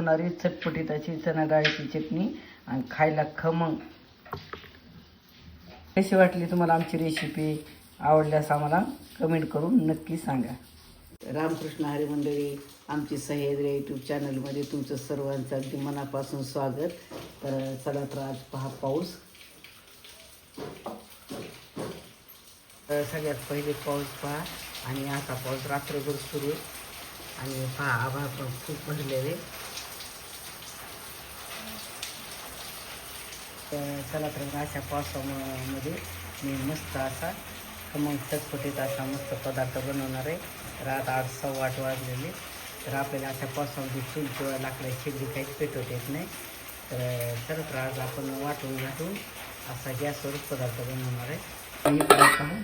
होणारी चटपटीत अशी चणा डाळीची चटणी आणि खायला खमंग. कशी वाटली तुम्हाला आमची रेसिपी आवडल्यास आम्हाला कमेंट करून नक्की सांगा. रामकृष्ण हरी मंडळी आमची सह्याद्री यूट्यूब चॅनलमध्ये तुमचं सर्वांचं अगदी मनापासून स्वागत. तर चला तर आज पहा पाऊस. तर सगळ्यात पहिले पाऊस पहा आणि आता पाऊस रात्रभर सुरू आणि पहा आभाळ पण खूप भरलेले तर चला तर अशा पावसामध्ये मी मस्त असा खमंग चटपटीत असा मस्त पदार्थ बनवणार आहे. रात आठ सव्वा आठ वाजलेली. तर आपल्याला अशा पावसामध्ये चूल किंवा लाकड्या शेगडी काहीच पेटवता येत नाही. तर चला तर आज आपण वाटून घाटून असा गॅसवर पदार्थ बनवणार आहे.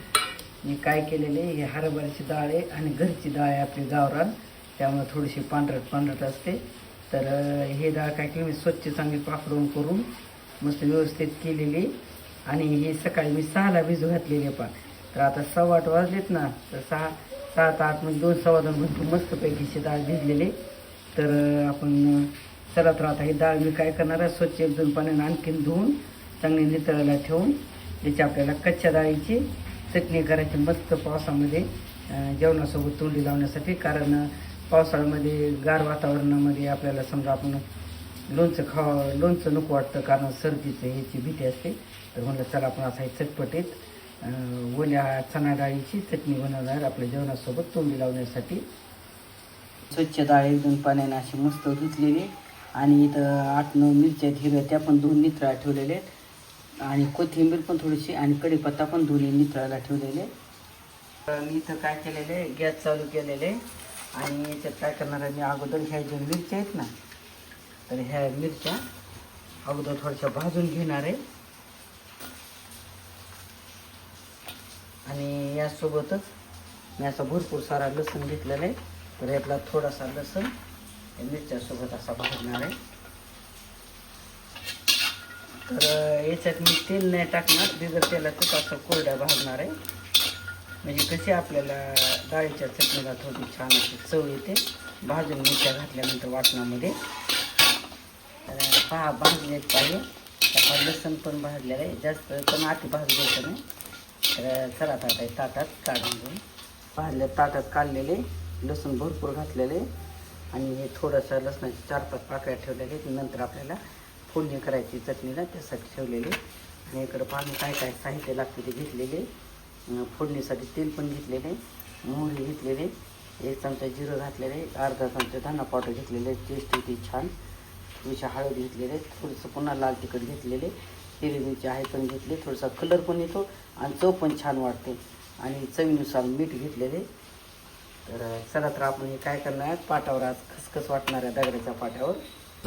मी काय केलेले हे हरभऱ्याची डाळ आहे आणि घरची डाळ आहे आपली गावरान. त्यामुळे थोडीशी पांढरट पांढरट असते. तर हे डाळ काय केली मी स्वच्छ चांगली पाकडून करून मस्त व्यवस्थित केलेली. आणि हे सकाळी मी सहाला भिजू घातलेली पण तर आता सव्वा आठ वाजलेत ना तर सहा सात आठ म्हणजे दोन सव्वा दोन भरपूर मस्तपैकीची डाळ भिजलेली. तर आपण चला तर आता ही डाळ मी काय करणार आहे स्वच्छ एक दोन पाण्याने आणखीन धुवून चांगली नितळायला ठेवून त्याची आपल्याला कच्च्या डाळीची चटणी करायची मस्त पावसामध्ये जेवणासोबत तोंडी लावण्यासाठी. कारण पावसाळ्यामध्ये गार वातावरणामध्ये आपल्याला समजा आपण लोणचं खावा लोणचं नको वाटतं कारण सर्दीचं ह्याची भीती असते. तर म्हणलं चला आपण असं चटपटीत ओल्या चणा डाळीची चटणी बनवणार आपल्या जेवणासोबत तोंडी लावण्यासाठी. स्वच्छ डाळ एकदम पाण्याने अशी मस्त धुतलेली आणि इथं आठ नऊ मिरच्या आहेत हिरव्या त्या पण दोन नितळा ठेवलेले आहेत. आणि कोथिंबीर पण थोडीशी आणि कढीपत्ता पण दोन्ही नितळायला ठेवलेले मी इथं काय केलेले गॅस चालू केलेले आणि याच्यात काय करणार आहे मी अगोदर ह्या ज्या मिरच्या आहेत ना तर ह्या मिरच्या अगोदर थोड्याशा भाजून घेणार आहे. आणि यासोबतच मी असा भरपूर सारा लसूण घेतलेला आहे. तर यातला थोडासा लसूण या मिरच्यासोबत असा भाजणार आहे. तर याच्यात मी तेल नाही टाकणार. बिगर तेलातच असं कोरड्या भाजणार आहे. म्हणजे कशी आपल्याला डाळीच्या चटणीला थोडी छान अशी चव येते. भाजून मिरच्या घातल्यानंतर वाटणामध्ये. पहा भाजले पाहिजे. आता लसण पण भाजलेलं आहे. जास्त पण आधी भाजू नाही. तर चला आता ताटात काढून घेऊन भाजले ताटात काढलेले लसूण भरपूर घातलेले. आणि हे थोडंसं लसणाचे चार पाच पाकळ्या ठेवलेले. नंतर आपल्याला फोडणी करायची चटणीला त्यासाठी ठेवलेले. आणि इकडं पाणी काय काय साहित्य लागते ते घेतलेले. फोडणीसाठी तेल पण घेतलेले. मोहरी घेतलेले. एक चमचा जिरं घातलेले. अर्धा चमचा धना पावडर घेतलेले. टेस्ट होती छान. थोडीशी हळद घेतलेले थोडंसं पुन्हा लाल तिखट घेतलेले हिरवी मिरची आहे पण घेतली थोडासा कलर पण येतो आणि चव पण छान वाटते आणि चवीनुसार मीठ घेतलेले. तर चला तर आपण हे काय करणार आहे पाटावर आज खसखस वाटणार आहे दगडाच्या पाट्यावर.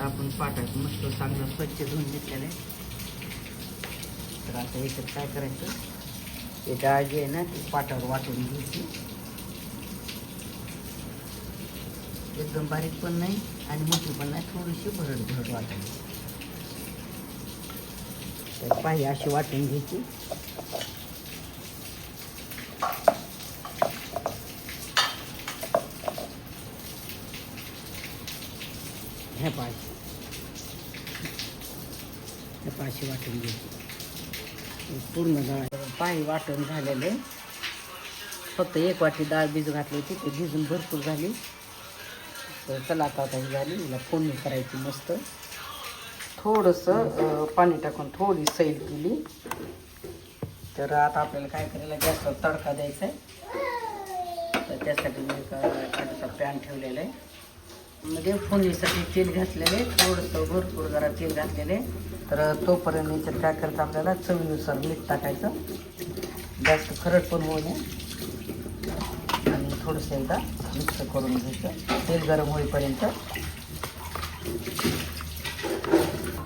आपण पाटात मस्त चांगलं स्वच्छ धुवून घेतलेलं आहे. तर आता हे काय करायचं? हे डाळ जी आहे ना ती पाटावर वाटून घ्यायची. एकदम बारीक पण नाही आणि मोठी पण नाही थोडीशी भरड भरड वाटायची तर पाहिजे अशी वाटून घ्यायची. हे पाहिजे हे पाशी वाटून घ्यायची. पूर्ण डाळ पाणी वाटून झालेले फक्त एक वाटी डाळ भिजू घातली होती ते भिजून भरपूर झाली. तर चला आता आता ही झाली. हिला फोडणी करायची मस्त. थोडंसं पाणी टाकून थोडी सैल केली. तर आता आपल्याला काय करायला गॅसवर तडका द्यायचा आहे. तर त्यासाठी मी एक पॅन ठेवलेला आहे. म्हणजे फोडणीसाठी तेल घातलेले थोडंसं भरपूर जरा तेल घातलेले तर तोपर्यंत याच्यात काय करायचं आपल्याला चवीनुसार मीठ टाकायचं. जास्त खरड पण होऊ नये. आणि थोडंसं एकदा मिक्स करून घ्यायचं. तेल गरम होईपर्यंत.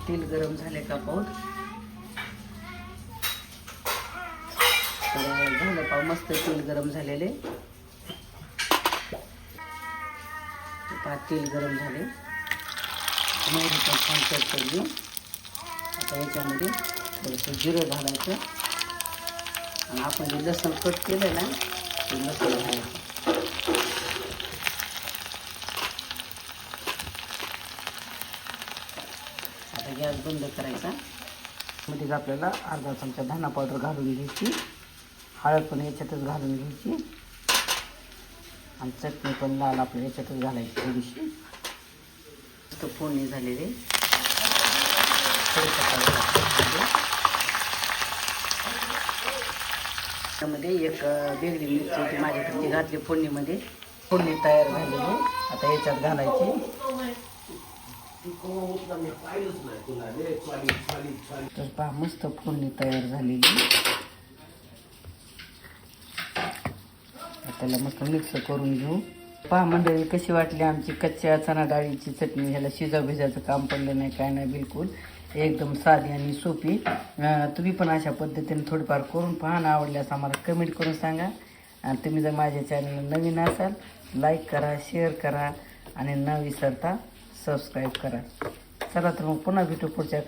तेल गरम झाले का पाहून. झालं पाव मस्त तेल गरम झालेले. पा तेल गरम झाले. मोहरी पण छान आता याच्यामध्ये थोडंसं जिरं घालायचं. आणि आपण जे लसण कट केलं ना ते लसण घालायचं गॅस बंद करायचा. मध्ये आपल्याला अर्धा चमचा धना पावडर घालून घ्यायची. हळद पण याच्यातच घालून घ्यायची. आणि चटणी पण लाल आपल्या याच्यातच घालायची थोडीशी. फोडणी झालेली थोडंसं टाकायचं. त्यामध्ये एक बेगडी मिरची होती माझ्याकडे ती घातली फोडणीमध्ये. फोडणी तयार झालेली आता याच्यात घालायची. तर पहा मस्त फोडणी तयार झालेली. त्याला मस्त मिक्स करून घेऊ. पहा मंडळी कशी वाटली आमची कच्च्या चणा डाळीची चटणी? ह्याला शिजा भिजाचं काम पडलं नाही काय नाही बिलकुल. एकदम साधी आणि सोपी. तुम्ही पण अशा पद्धतीने थोडीफार करून पहा ना आवडल्यास आम्हाला कमेंट करून सांगा. आणि तुम्ही जर माझ्या चॅनल नवीन असाल लाईक करा शेअर करा आणि न विसरता सबस्क्राईब करा. चला तर मग पुन्हा भेटू पुढच्या